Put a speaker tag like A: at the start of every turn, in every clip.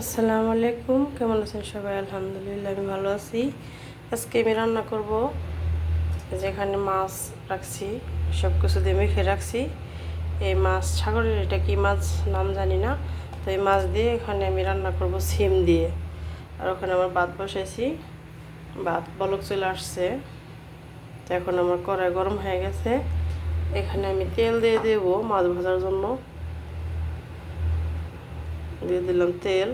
A: আসসালামু আলাইকুম, কেমন আছেন সবাই? আলহামদুলিল্লাহ, আমি ভালো আছি। আজকে আমি রান্না করব। যেখানে মাছ রাখছি সব কিছু দিয়ে মেখে রাখছি। এই মাছ সাগরের এটা কি মাছ নাম জানি না। তো এই মাছ দিয়ে এখানে আমি রান্না করব সিম দিয়ে। আর ওখানে আমার ভাত বসাইছি। ভাত বলক চলে আসছে। তো এখন আমার কড়াই গরম হয়ে গেছে। এখানে আমি তেল দিয়ে দেবো মাছ ভাজার জন্য। দিয়ে দিলাম তেল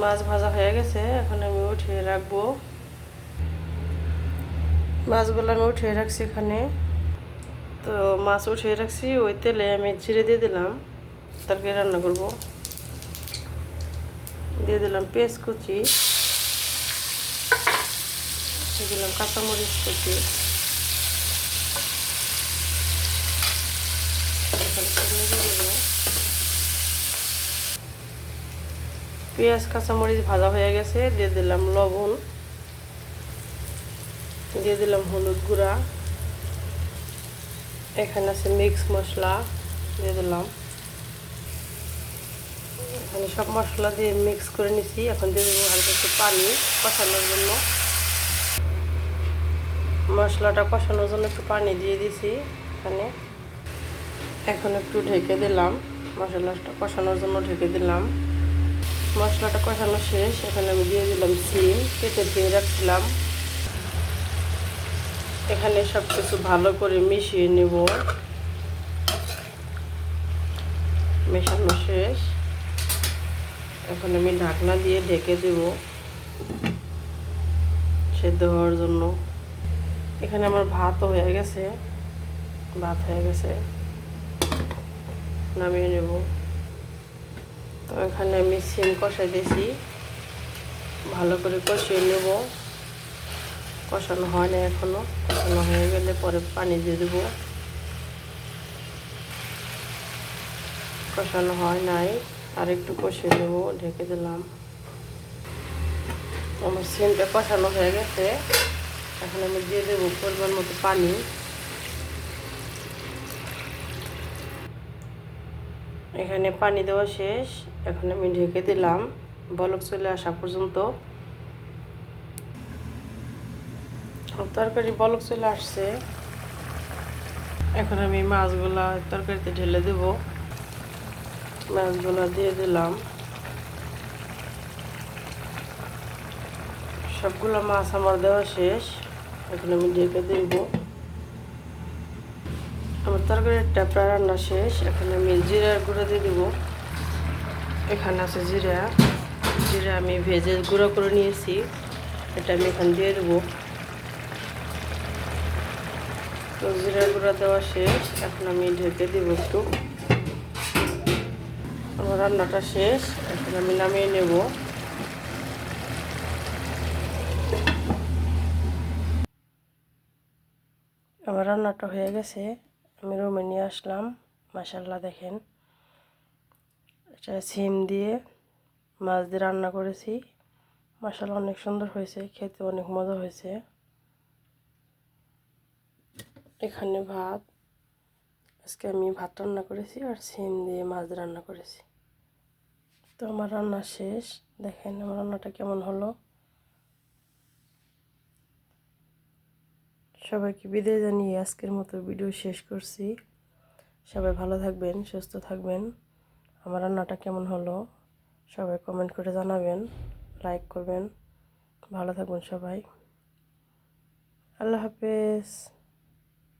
A: মাছ ভাজা হয়ে গেছে এখন আমি উঠিয়ে রাখব মাছগুলো আমি উঠিয়ে রাখছি এখানে তো মাছ উঠিয়ে রাখছি ওই তেলে আমি জিরে দিয়ে দিলাম তরকারি রান্না করব দিয়ে দিলাম পেঁয়াজ কুচি দিলাম কাঁচামরিচ কুচি পেঁয়াজ, কাঁচামরিচ ভাজা হয়ে গেছে, দিয়ে দিলাম লবণ, দিয়ে দিলাম হলুদ গুঁড়া, এখানে আছে মিক্স মশলা, দিয়ে দিলাম। এখানে সব মশলা দিয়ে মিক্স করে নিছি, এখন দিয়ে দেবো হালকা একটু পানি কষানোর জন্য। মশলাটা কষানোর জন্য একটু পানি দিয়ে দিছি এখানে। এখন একটু ঢেকে দিলাম। মশলাটা কষানোর জন্য ঢেকে দিলাম। মশলাটা কষানো শেষ। এখানে আমি দিয়ে দিলাম সিম, কেটে দিয়ে রাখছিলাম। এখানে সব কিছু ভালো করে মিশিয়ে নেব। মেশানো শেষ। এখন আমি ঢাকনা দিয়ে ঢেকে দেব সেদ্ধ হওয়ার জন্য। এখানে আমার ভাতও হয়ে গেছে। ভাত হয়ে গেছে। নামিয়ে নেব। তো এখানে আমি সিম কষাই দিয়েছি। ভালো করে কষিয়ে নেব। কষানো হয় না এখনও কষানো হয়ে গেলে পরে পানি দিয়ে দেবো। কষানো হয় নাই। আর একটু কষিয়ে নেব, ঢেকে দিলাম। আমার সিমটা কষানো হয়ে গেছে। এখন আমি দিয়ে দেবো পরিমাণ মতো পানি। এখানে পানি দেওয়া শেষ। এখন আমি ঢেকে দিলাম। বলক চলে আসা পর্যন্ত। তরকারি বলক চলে আসছে। এখন আমি মাছগুলা তরকারিতে ঢেলে দেব। মাছগুলা দিয়ে দিলাম। সবগুলো মাছ আমার দেওয়া শেষ। এখন আমি ঢেকে দেবো। আমার তরকারিটা প্রায় রান্না শেষ। এখন আমি জিরার গুঁড়ো দিয়ে দেবো। এখানে আছে জিরা। জিরা আমি ভেজে গুঁড়ো করে নিয়েছি। এটা আমি এখানে দিয়ে দেবো। তো জিরার গুঁড়ো দেওয়া শেষ। এখন আমি ঢেকে দেবো একটু। আমার রান্নাটা শেষ। এখন আমি নামিয়ে নেব। আমার রান্নাটা হয়ে গেছে। আমি রুমে নিয়ে আসলাম। মাসাল্লাহ দেখেন। এটা সিম দিয়ে মাছ দিয়ে রান্না করেছি। মশালা অনেক সুন্দর হয়েছে, খেতে অনেক মজা হয়েছে। এখানে ভাত, আজকে আমি ভাত রান্না করেছি আর সিম দিয়ে মাছ রান্না করেছি। তো আমার রান্না শেষ। দেখেন আমার রান্নাটা কেমন হলো। সবাইকে বিদায় জানিয়ে আজকের মতো ভিডিও শেষ করছি। সবাই ভালো থাকবেন, সুস্থ থাকবেন। আমার রান্নাটা কেমন হলো? সবাই কমেন্ট করে জানাবেন লাইক করবেন। ভালো থাকবেন সবাই। আল্লাহ হাফেজ।